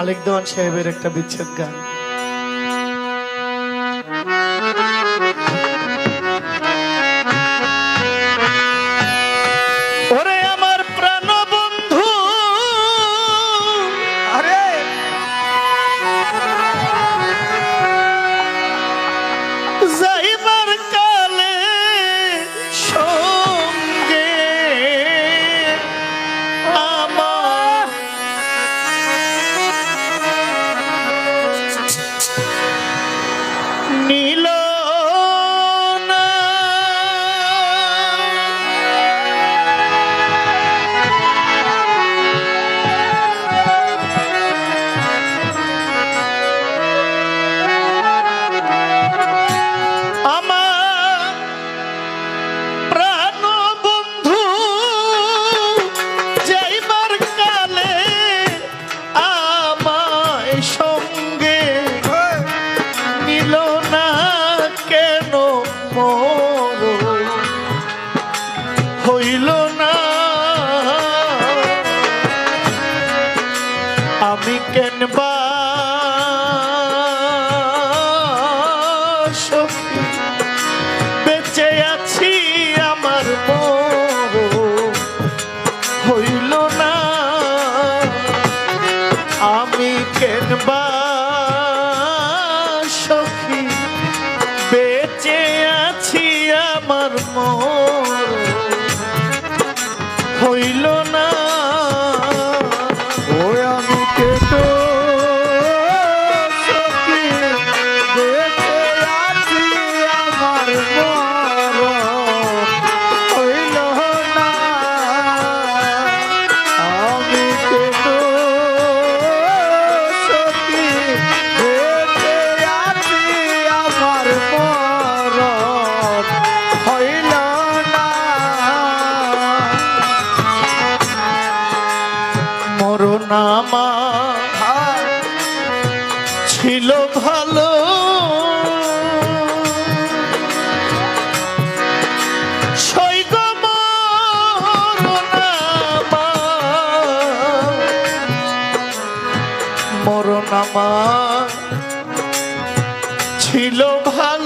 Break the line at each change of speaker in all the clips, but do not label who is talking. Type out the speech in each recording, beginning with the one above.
মালিক দেওয়ান সাহেবের একটা বিচ্ছেদ গান। So. আমার ছিল ভালো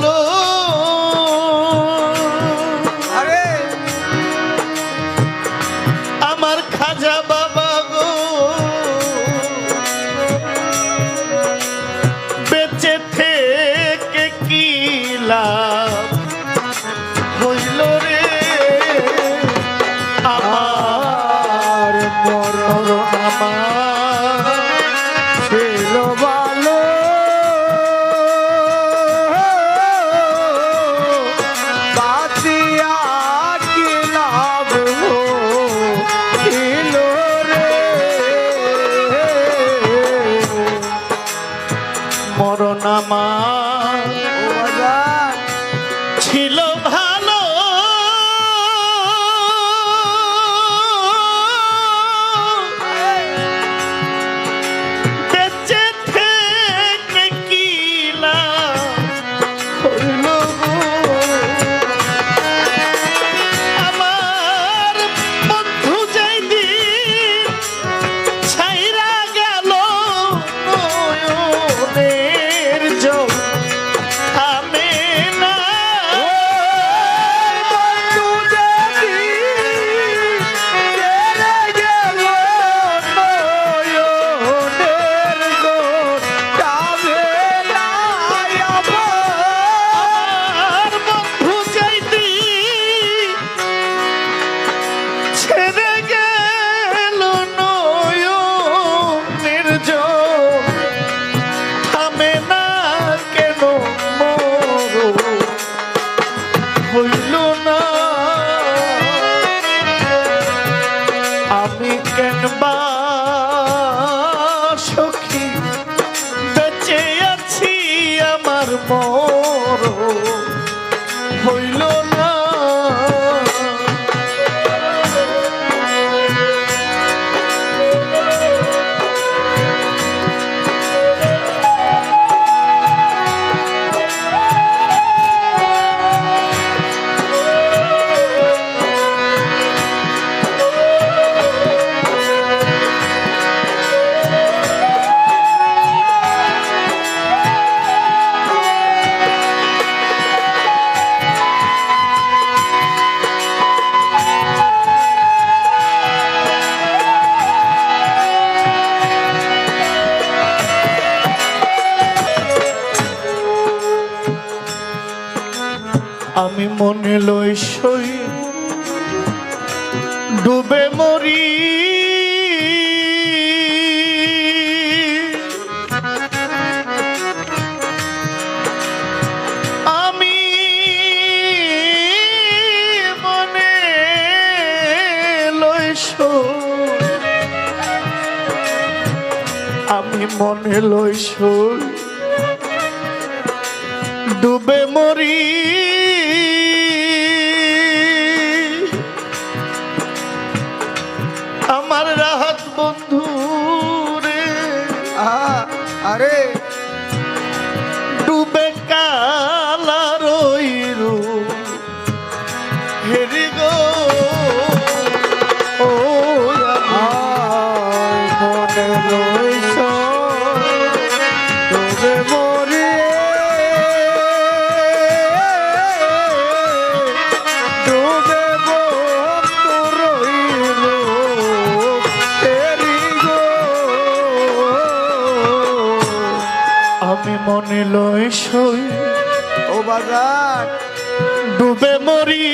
Oh. আমি মনে লই সই ডুবে মরি। আমি মনে লই মনে ডুবে মরি।
মনে
লয় সই।
ও বাজার।
ডুবে মরি।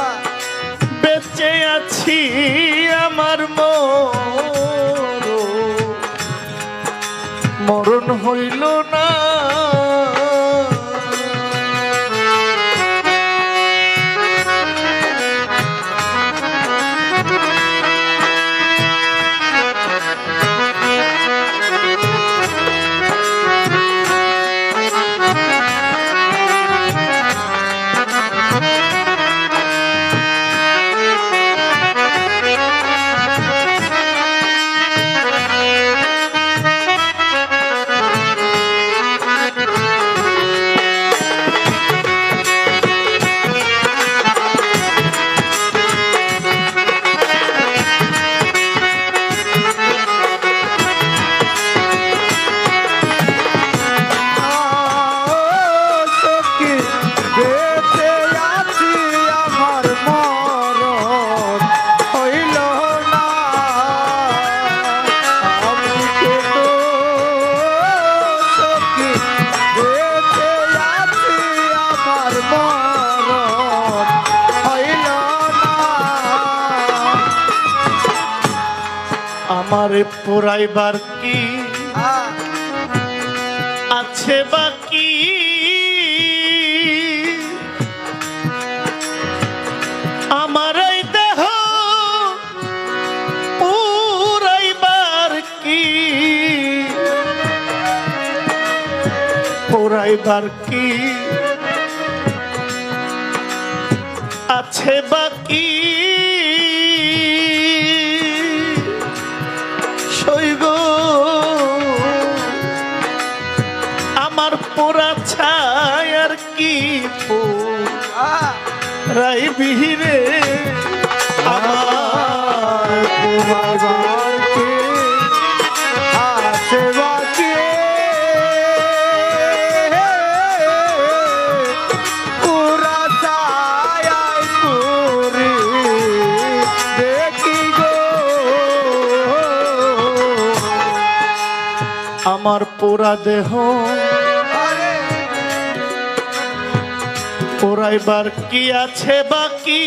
আয়
বেঁচে আছি আমার মরণ হইল না।
আমার
পোড়াইবার কি আছে বাকি? আমার এই দেহ পুরাইবার কি? পুরাইবার কি? আছে বাকি?
আ-
রাই বিহিরে। আমার
তোমার আছে পুরা পুরি গো।
আমার পোড়া দেহ পোড়াইবার কি আছে বাকি?